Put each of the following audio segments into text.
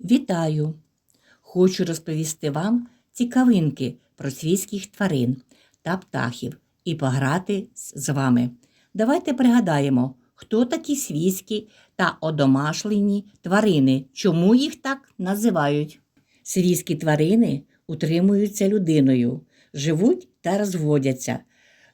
Вітаю! Хочу розповісти вам цікавинки про свійських тварин та птахів і пограти з вами. Давайте пригадаємо, хто такі свійські та одомашлені тварини, чому їх так називають. Свійські тварини утримуються людиною, живуть та розводяться,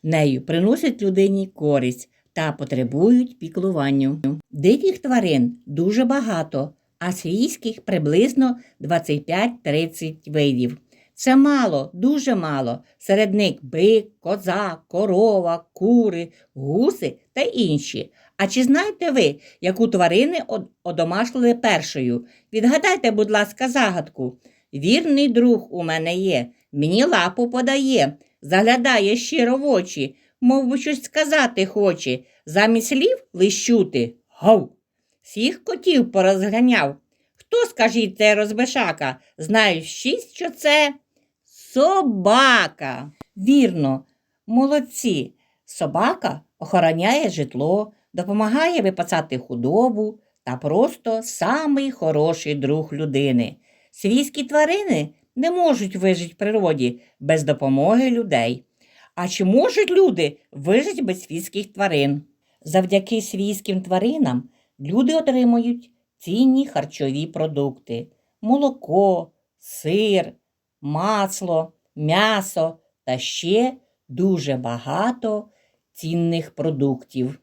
нею приносять людині користь та потребують піклуванню. Диких тварин дуже багато, а свійських приблизно 25-30 видів. Це мало, дуже мало. Серед них бик, коза, корова, кури, гуси та інші. А чи знаєте ви, яку тварини од- одомашлили першою? Відгадайте, будь ласка, загадку. Вірний друг у мене є, мені лапу подає, заглядає щиро в очі, мов би щось сказати хоче, замість слів лищути. Гав! Всіх котів порозганяв. Хто, скажіть, це розбишака? Знають шість, що це собака. Вірно, молодці. Собака охороняє житло, допомагає випасати худобу та просто самий хороший друг людини. Свійські тварини не можуть вижити в природі без допомоги людей. А чи можуть люди вижити без свійських тварин? Завдяки свійським тваринам люди отримують цінні харчові продукти: молоко, сир, масло, м'ясо та ще дуже багато цінних продуктів.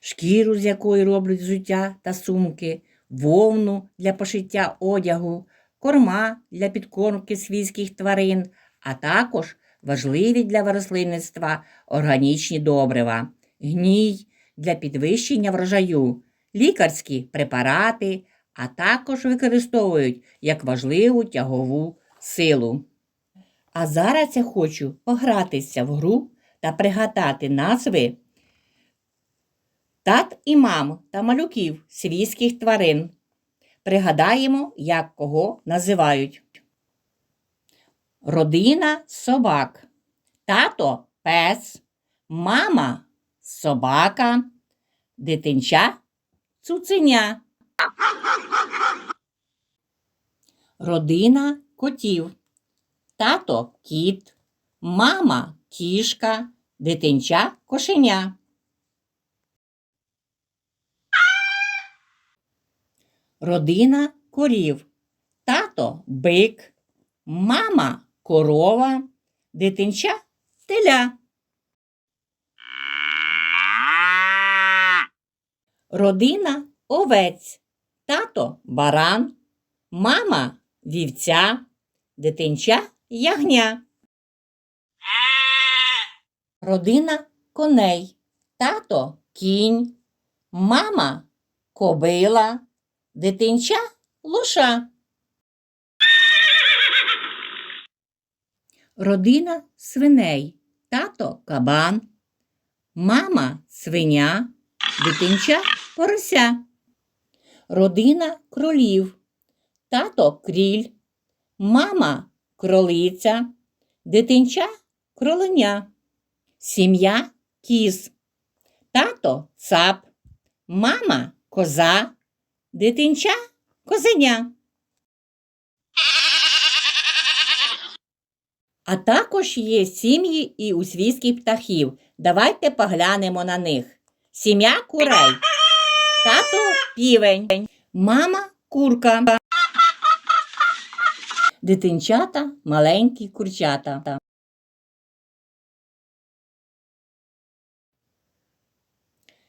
Шкіру, з якої роблять взуття та сумки, вовну для пошиття одягу, корма для підкормки свійських тварин, а також важливі для рослинництва органічні добрива, гній для підвищення врожаю, лікарські препарати, а також використовують як важливу тягову силу. А зараз я хочу погратися в гру та пригадати назви тат і мам та малюків свійських тварин. Пригадаємо, як кого називають. Родина собак. Тато пес, мама собака, дитинча цуценя. Родина котів. Тато кіт, мама кішка, дитинча кошеня. Родина корів. Тато бик, мама корова, дитинча теля. Родина овець. Тато баран, мама вівця, дитинча ягня. Родина коней. Тато кінь, мама кобила, дитинча лоша. Родина свиней. Тато кабан, мама свиня, дитинча порося. Родина кролів. Тато кріль, мама кролиця, дитинча кроленя. Сім'я кіз. Тато цап, мама коза, дитинча козеня. А також є сім'ї і у свійських птахів. Давайте поглянемо на них. Сім'я курей. Тато півень. Мама курка. Дитинчата маленькі курчата.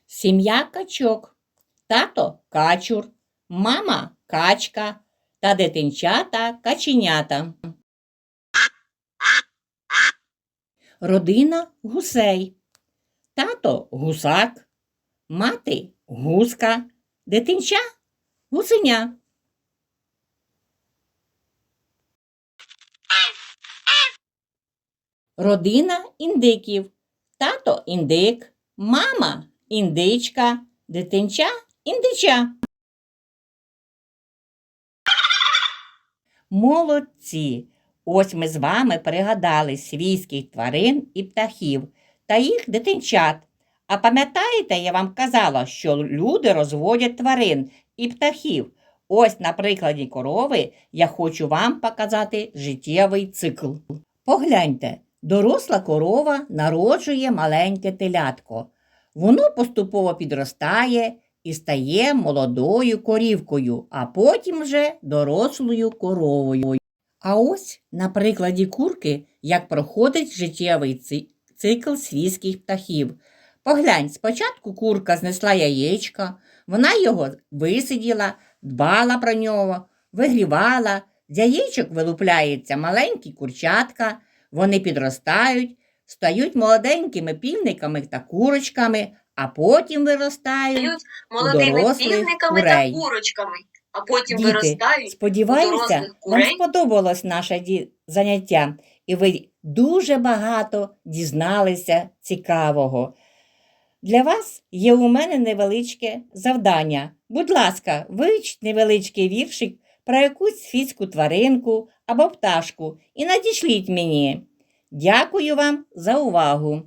Сім'я качок. Тато качур, мама качка та дитинчата каченята. Родина гусей. Тато гусак, мати гуска, дитинча гусеня. Родина індиків. Тато індик, мама індичка, дитинча індича. Молодці! Ось ми з вами пригадали свійських тварин і птахів та їх дитинчат. А пам'ятаєте, я вам казала, що люди розводять тварин і птахів. Ось на прикладі корови я хочу вам показати життєвий цикл. Погляньте, доросла корова народжує маленьке телятко. Воно поступово підростає і стає молодою корівкою, а потім вже дорослою коровою. А ось на прикладі курки, як проходить життєвий цикл свійських птахів. Поглянь, спочатку курка знесла яєчка, вона його висиділа, дбала про нього, вигрівала, з яєчок вилупляється маленькі курчатка, вони підростають, стають молоденькими півниками та курочками, а потім виростають. молодими дорослих півниками курей. та курочками, а потім Діти, виростають. Сподіваюся, вам сподобалось наше заняття, і ви дуже багато дізналися цікавого. Для вас є у мене невеличке завдання. Будь ласка, вивчіть невеличкий віршик про якусь світську тваринку або пташку і надішліть мені. Дякую вам за увагу.